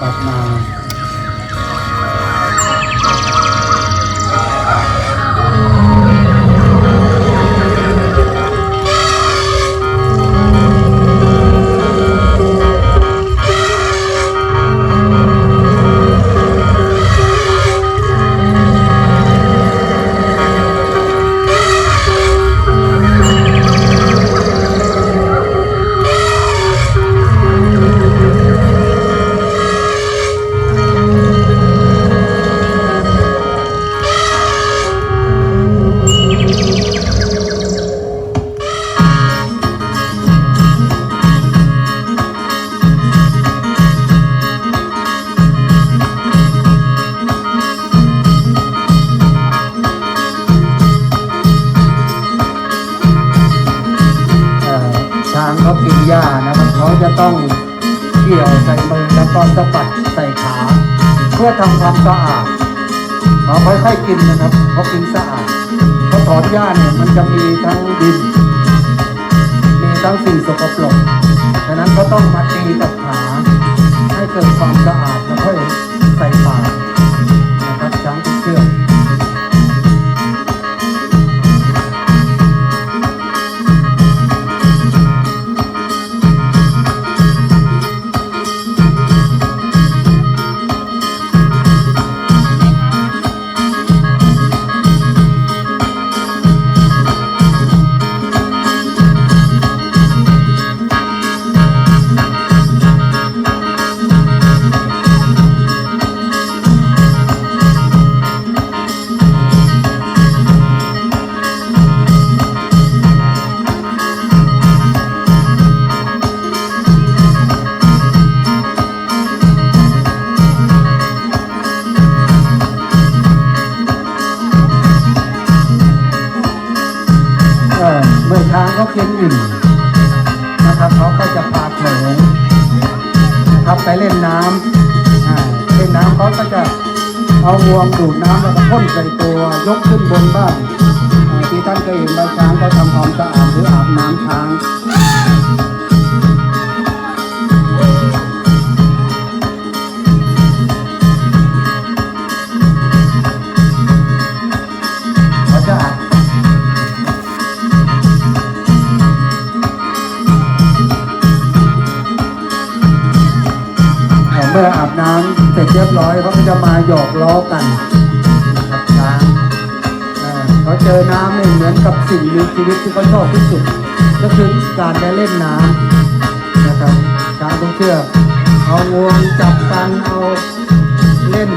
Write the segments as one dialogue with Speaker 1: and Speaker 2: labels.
Speaker 1: กลับมา จะต้องเกี่ยวใส่มือแล้วก็สะบัดใส่ขา เพื่อทำความสะอาดเขาค่อยๆกินนะครับเขากินสะอาดเขาถอนหญ้าเนี่ยมันจะมีทั้งดิน มีทั้งสิ่งสกปรกฉะนั้นเขาต้องมาตีกับขาให้เกิดความสะอาดแล้วค่อย ช้างเขากินอิ่มนะครับเขาก็จะปาโหลงนะครับไปเล่นน้ำเล่นน้ำเขาก็จะเอางวงดูดน้ำแล้วก็พ่นใส่ตัวยกขึ้นบนบ้านที่ท่านเคยเห็นใบช้างเขาทำความสะอาดหรืออาบน้ำช้าง น้ำเสร็จเรียบร้อยเขาก็จะมาหยอกล้อกันนะครับช้างเอ่อเขาเจอน้ำเนี่ยเหมือนกับสิ่งมีชีวิตที่เขาชอบที่สุด ก็คือการได้เล่นน้ำนะครับช้างต้องเชื่อเอางวงจับกันเอาเล่น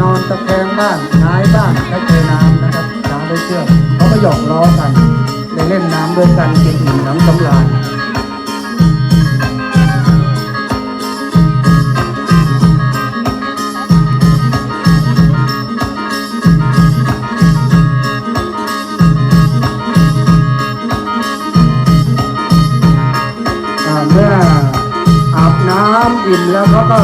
Speaker 1: นอนตะแคงบ้านายบ้านถ้าเจอน้ำนะครับช้างต้องเชื่อเขาก็หยอกล้อกันได้เล่นน้ำด้วยกันกินอิ่มน้ำสำราญ อิ่มแล้วเขาก็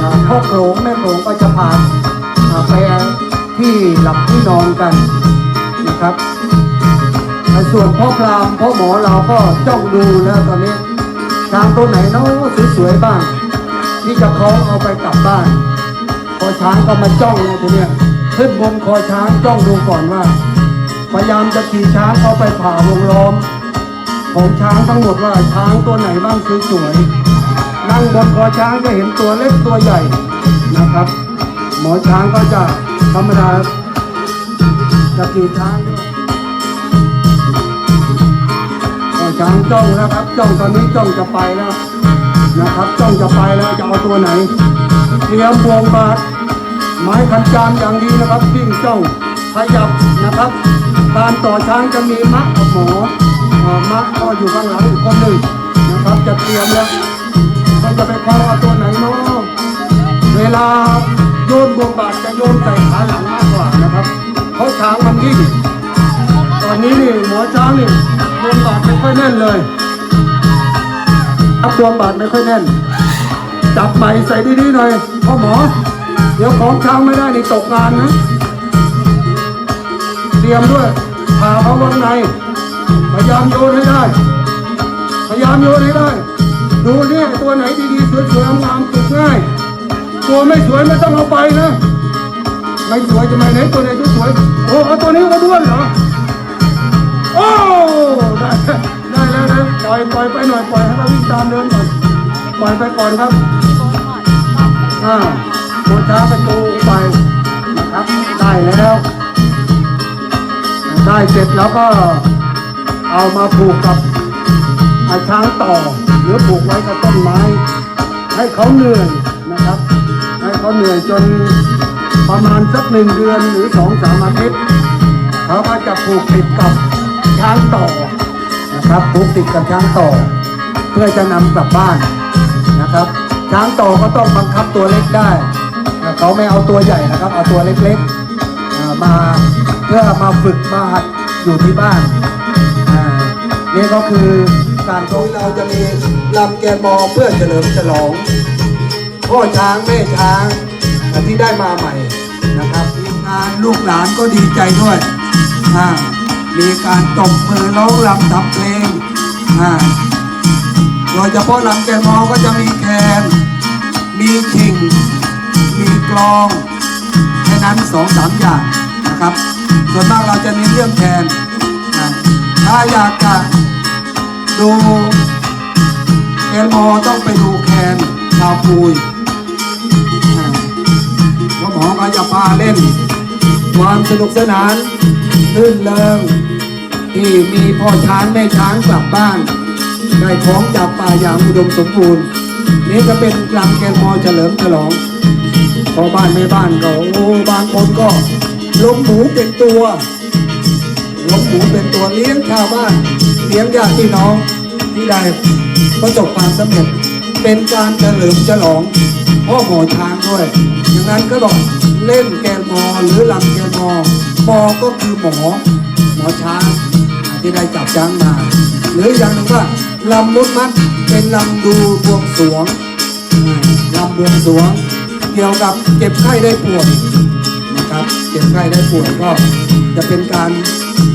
Speaker 1: อ่าเข้าโขลงแม่โขลงก็จะพาอ่าไปที่หลับที่นอนกันนะครับ ส่วนพ่อพรามพ่อหมอเราก็จ้องดูแล้วตอนนี้ช้างตัวไหนเนาะสวยๆบ้าง ที่จะคล้องเอาไปกลับบ้านพอช้างก็มาจ้องเลยทีเนี้ยขึ้นบนคอช้างจ้องดูก่อนว่า พยายามจะขี่ช้างเข้าไปผ่าวงล้อม ของช้างทั้งหมดว่าช้างตัวไหนบ้างสวยๆ นั่งบนคอช้างจะเห็นตัวเล็กตัวใหญ่นะครับ หมอช้างก็จะธรรมดาจะขี่ช้างด้วยก็ช้างจ้องแล้วครับจ้องตอนนี้จ้องจะไปแล้วนะครับจ้องจะไปแล้วจะเอาตัวไหนเตรียมวงบาทไม้คันจามอย่างดีนะครับวิ่งจ้องขยับนะครับการต่อช้างจะมีมะกับหมอมะก็อยู่ข้างหลังอีกคนหนึ่งนะครับจะเตรียมแล้ว จะไปคล้องเอาตัวไหนเนาะเวลาโยนบวงบาทจะโยนใส่ขาหลังมากกว่านะครับ เพราะช้างมันวิ่งตอนนี้นี่หมอช้างนี่บวงบาทไม่ค่อยแน่นเลยอับบวงบาทไม่ค่อยแน่น จับใหม่ใส่ดีๆหน่อยพ่อหมอ เดี๋ยวของช้างไม่ได้นี่ตกงานนะเตรียมด้วยพาเขาวงในพยายามโยนให้ได้ พยายามโยนให้ได้ ดูเนี่ยตัวไหนดีๆสวยๆงามๆฝึกง่าย ตัวไม่สวยไม่ต้องเอาไปนะไม่สวยจะไม่ไหนตัวไหนสวยโอ้เอาตัวนี้มาด้วยเหรอโอ้ได้ได้แล้วนะปล่อยปล่อยไปหน่อยปล่อยให้เราวิ่งตามเดินก่อนปล่อยไปก่อนครับอ่าโมช้าประตูไปนะครับได้แล้ว ได้เสร็จแล้วก็เอามาผูกกับ อาช้างต่อหรือผูกไว้กับต้นไม้ ให้เขาเหนื่อยนะครับ ให้เขาเหนื่อยจนประมาณสักหนึ่งเดือนหรือสองสามอาทิตย์เขาก็จะผูกติดกับช้างต่อนะครับผูกติดกับช้างต่อ เพื่อจะนำกลับบ้านนะครับ ช้างต่อก็ต้องบังคับตัวเล็กได้เขาไม่เอาตัวใหญ่นะครับ เอาตัวเล็กๆมาเพื่อมาฝึกมาหัดอยู่ที่บ้าน นี่ก็คือ การโดยเราจะมีลำแกนมอเพื่อเฉลิมฉลองพ่อช้างแม่ช้างที่ได้มาใหม่นะครับทีงานลูกหลานก็ดีใจด้วยมีการตบมือร้องรำทำเพลงอ่าโดยเฉพาะลำแกนมอก็จะมีแคนมีชิงมีกลองแค่นั้นสองสามอย่างนะครับส่วนมากเราจะเน้นเรื่องแคนอ่าถ้าอยากจะ ดูแกนมอต้องไปดูแคนชาวปุยก็หมอก็จะพาเล่น ความสนุกสนานลื่นเริงที่มีพ่อช้างแม่ช้างกลับบ้านได้ของจากป่าอย่างอุดมสมบูรณ์ นี่ก็เป็นกลางแกนมอเฉลิมฉลองพอบ้านแม่บ้านก็โอ้บางคนก็ลงหมูเป็นตัว ลงหมูเป็นตัวเลี้ยงชาวบ้าน เลี้ยงญาติพี่น้องที่ได้ประสบความสำเร็จ เป็นการเฉลิมฉลองพ่อหมอช้างด้วยอย่างนั้นก็บอกเล่นแกนมอหรือลำแกนมอมอก็คือหมอหมอช้างที่ได้จับช้างมา หรืออย่างหนึ่งว่าลำมุดมัดเป็นลำดูบวงสวงลำบวงสวง เกี่ยวกับเจ็บไข้ได้ป่วยนะครับ เจ็บไข้ได้ป่วยก็จะเป็นการ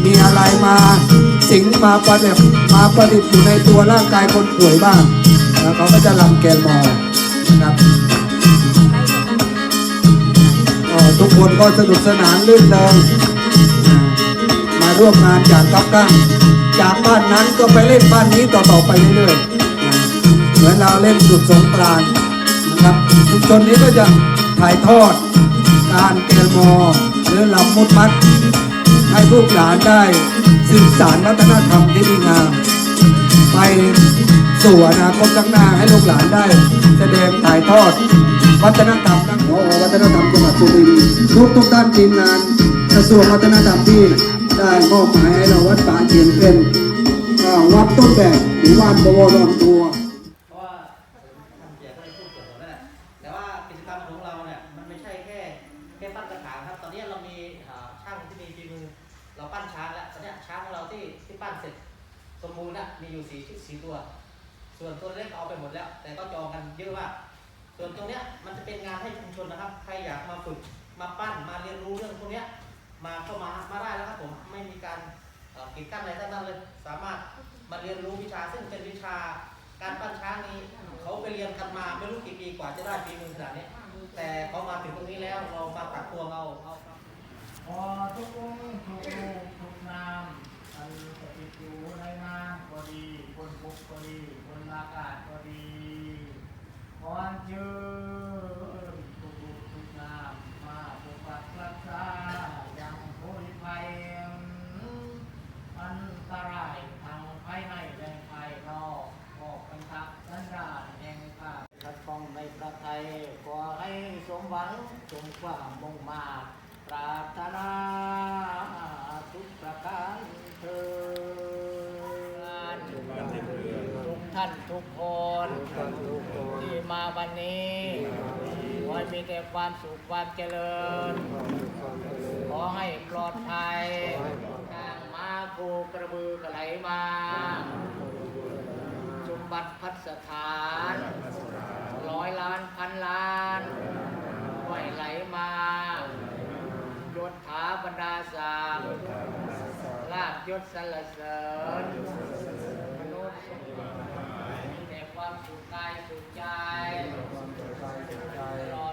Speaker 1: มีอะไรมาสิงมาประดิษฐ์มาประดิษฐ์อยู่ในตัวร่างกายคนป่วยบ้างแล้วเขาก็จะลำแกนมอนะครับทุกคนก็สนุกสนานลื่นเริงมาร่วมงานจากกับกั้งจากบ้านนั้นก็ไปเล่นบ้านนี้ต่อๆไปเรื่อยๆเหมือนเราเล่นสุดสงกรานต์นะครับชุมชนนี้ก็จะถ่ายทอดการเกลมอหรือลำมุดมัด ให้ลูกหลานได้สืบสานวัฒนธรรมที่ดีงาม ไปสู่อนาคตข้างหน้าให้ลูกหลานได้ แสดงถ่ายทอด วัฒนธรรมทั้งหมอวัฒนธรรมจังหวัดสุรินทร์ทุกทุกด้านทีมงานกระทรวงวัฒนธรรมที่ได้มอบหมายให้เราวัดป่าเขียนเป็นวัดต้นแบบหรือวัดบวรตัว
Speaker 2: เพราะว่าทำเสียก็เลยพูดเกี่ยวกับนั่นแต่ว่ากิจกรรมของเรามันไม่ใช่แค่แค่ปั้นกระถางครับ ตอนนี้เรามีช่างที่มีฝีมือ เราปั้นช้างแล้วตอนนี้ช้างของเราที่ที่ปั้นเสร็จสมบูรณ์น่ะมีอยู่สี่สี่ตัว ส่วนตัวเล็กเอาไปหมดแล้ว แต่ก็จองกันเยอะมากส่วนตรงเนี้ยมันจะเป็นงานให้ชุมชนนะครับ ใครอยากมาฝึกมาปั้นมาเรียนรู้เรื่องพวกเนี้ยมาเข้ามามาได้แล้วครับผมไม่มีการกีดกั้นอะไรทั้งนั้นเลย สามารถมาเรียนรู้วิชาซึ่งเป็นวิชาการปั้นช้างนี้เขาไปเรียนกันมาไม่รู้กี่ปีกว่าจะได้ฝีมือขนาดนี้แต่เขามาถึงตรงนี้แล้วเรามาตักตัวเอาเอา
Speaker 3: พอทุกองค์ทุกรูปทุกนามอันสถิตอยู่ในน้ำก็ดีบนบกก็ดีบนอากาศก็ดีขออัญเชิญทุกรูปทุกนามมาปกปักรักษาอย่างโพธิภัยอันตรายทางภายในและภายนอกออกกันทักสันดานแห่งข้าขัดข้องในประไทยขอให้สมหวังสมความมุ่งมาตร ปรารถนาทุกประการเธอญทุกท่านทุกคนที่มาวันนี้ขอให้มีแต่ความสุขความเจริญ ขอให้ปลอดภัยทางมาโคกระบือกระไหลมาสมบัติพัสถาน ร้อยล้านพันล้านไหวไหลมา บรรดาศักดิ์ลาบยศสรรเสริญมนุษย์แต่ความสุขกายสุขใจตลอด